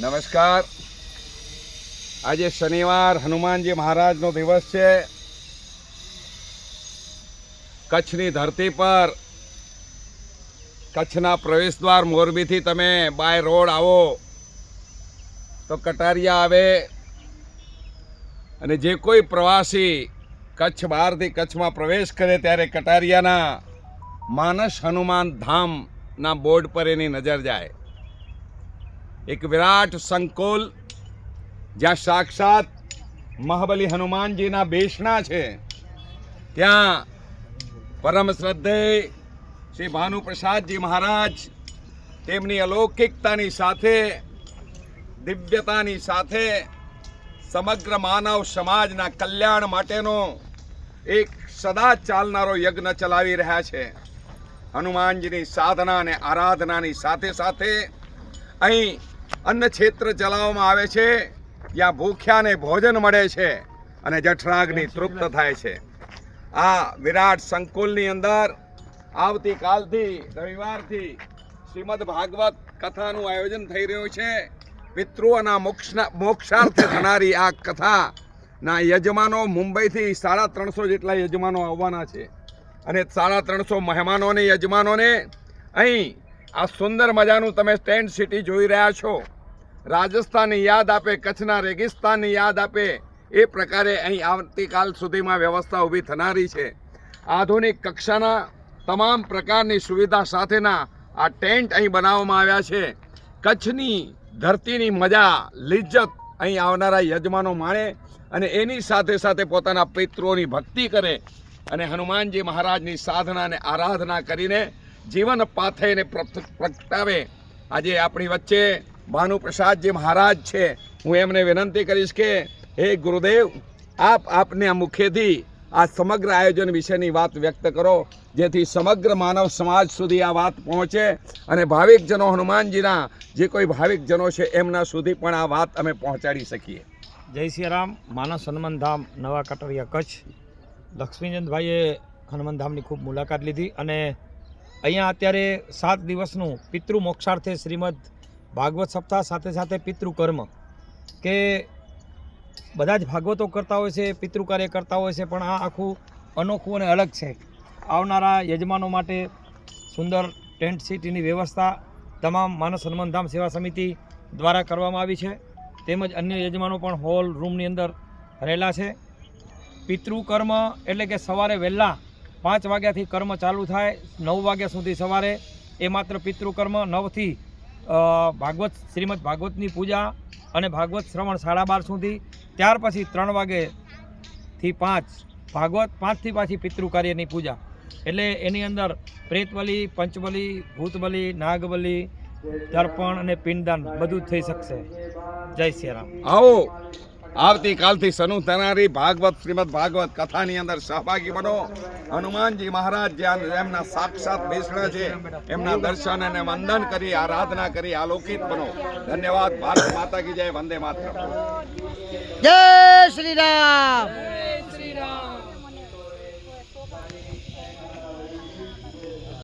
નમસ્કાર. આજે શનિવાર, હનુમાનજી મહારાજનો દિવસ છે. કચ્છની ધરતી પર કચ્છના પ્રવેશદ્વાર મોરબીથી તમે બાય રોડ આવો, તો કટારિયા આવે. અને જે કોઈ પ્રવાસી કચ્છ બહારથી કચ્છમાં પ્રવેશ કરે ત્યારે કટારિયાના માનસ હનુમાન ધામના બોર્ડ પર એની નજર જાય. એક વિરાટ સંકુલ જ્યાં સાક્ષાત મહાબલી હનુમાનજીના બેસણા છે. ત્યાં પરમ શ્રદ્ધેય શ્રી ભાનુપ્રસાદજી મહારાજ તેમની અલૌકિકતાની સાથે, દિવ્યતાની સાથે સમગ્ર માનવ સમાજના કલ્યાણ માટેનો એક સદા ચાલનારો યજ્ઞ ચલાવી રહ્યા છે. હનુમાનજીની સાધના અને આરાધનાની સાથે સાથે અહીં અન્ન ક્ષેત્ર ચલાવવામાં આવે છે જ્યાં ભૂખ્યાને ભોજન મળે છે અને જઠરાગની તૃપ્ત થાય છે આ વિરાટ સંકુલની અંદર આવતીકાલથી રવિવારથી શ્રીમદ ભાગવત કથાનું આયોજન થઈ રહ્યું છે પિતૃઓના મોક્ષના મોક્ષાર્થે થનારી આ કથાના યજમાનો મુંબઈથી સાડા ત્રણસો જેટલા યજમાનો આવવાના છે અને સાડા ત્રણસો મહેમાનોને, યજમાનોને, અહીં આ સુંદર મજાનું તમે સ્ટેન્ડ સિટી જોઈ રહ્યા છો. રાજસ્થાનની યાદ આપે, કચ્છના રેગિસ્તાનની યાદ આપે, એ પ્રકારે અહીં આવતીકાલ સુધીમાં વ્યવસ્થા ઊભી થનારી છે. આધુનિક કક્ષાના તમામ પ્રકારની સુવિધા સાથેના આ ટેન્ટ અહીં બનાવવામાં આવ્યા છે. કચ્છની ધરતીની મજા, લિજ્જત અહીં આવનારા યજમાનો માણે અને એની સાથે સાથે પોતાના પિતૃઓની ભક્તિ કરે અને હનુમાનજી મહારાજની સાધના અને આરાધના કરીને જીવન પાથેને પ્રગટાવે. આજે આપણી વચ્ચે ભાનુપ્રસાદજી મહારાજ છે. હું એમને વિનંતી કરીશ કે, હે ગુરુદેવ, આપ આપને આ મુખેથી આ સમગ્ર આયોજન વિશેની વાત વ્યક્ત કરો, જેથી સમગ્ર માનવ સમાજ સુધી આ વાત પહોંચે અને ભાવિકજનો હનુમાનજીના, જે કોઈ ભાવિકજનો છે, એમના સુધી પણ આ વાત અમે પહોંચાડી શકીએ. જય શ્રી રામ માનસ હનુમાન ધામ, નવા કટરિયા કચ્છ. લક્ષ્મીચંદભાઈએ હનુમાનધામની ખૂબ મુલાકાત લીધી અને અહીંયા અત્યારે સાત દિવસનું પિતૃ મોક્ષાર્થે શ્રીમદ ભાગવત સપ્તાહ સાથે સાથે પિતૃ કર્મ કે બધા જ ભાગવતો કરતા હોય છે પિતૃ કાર્ય કરતા હોય છે, પણ આ આખું અનોખું અને અલગ છે. આવનારા યજમાનો માટે સુંદર ટેન્ટ સિટીની વ્યવસ્થા તમામ માનસ હનુમાનધામ સેવા સમિતિ દ્વારા કરવામાં આવી છે. તેમજ અન્ય યજમાનો પણ હોલ રૂમની અંદર રહેલા છે. પિતૃ કર્મ એટલે કે સવારે વહેલા પાંચ વાગ્યાથી કર્મ ચાલુ થાય, નવ વાગ્યા સુધી સવારે. એ માત્ર પિતૃ કર્મ નવથી ભાગવત, શ્રીમદ ભાગવતની પૂજા અને ભાગવત શ્રવણ સાડા બાર સુધી. ત્યાર પછી ત્રણ વાગેથી પાંચ, ભાગવત પાંચથી પાછી પિતૃ કાર્યની પૂજા. એટલે એની અંદર પ્રેતબલી, પંચબલી, ભૂતબલી, નાગબલી તર્પણ અને પિંડદાન બધું જ થઈ શકશે. જય શ્રી રામ. આવો. આવતીકાલથી શરૂ થનારી ભાગવત શ્રીમદ ભાગવત કથાની અંદર સહભાગી બનો. હનુમાનજી મહારાજ જે એમના સાક્ષાત ભીષ્ણ છે, એમના દર્શન અને વંદન કરી, આરાધના કરી, આલોકિત બનો. ધન્યવાદ. ભારત માતા કી જય. વંદે માત્ર જય શ્રી રામ.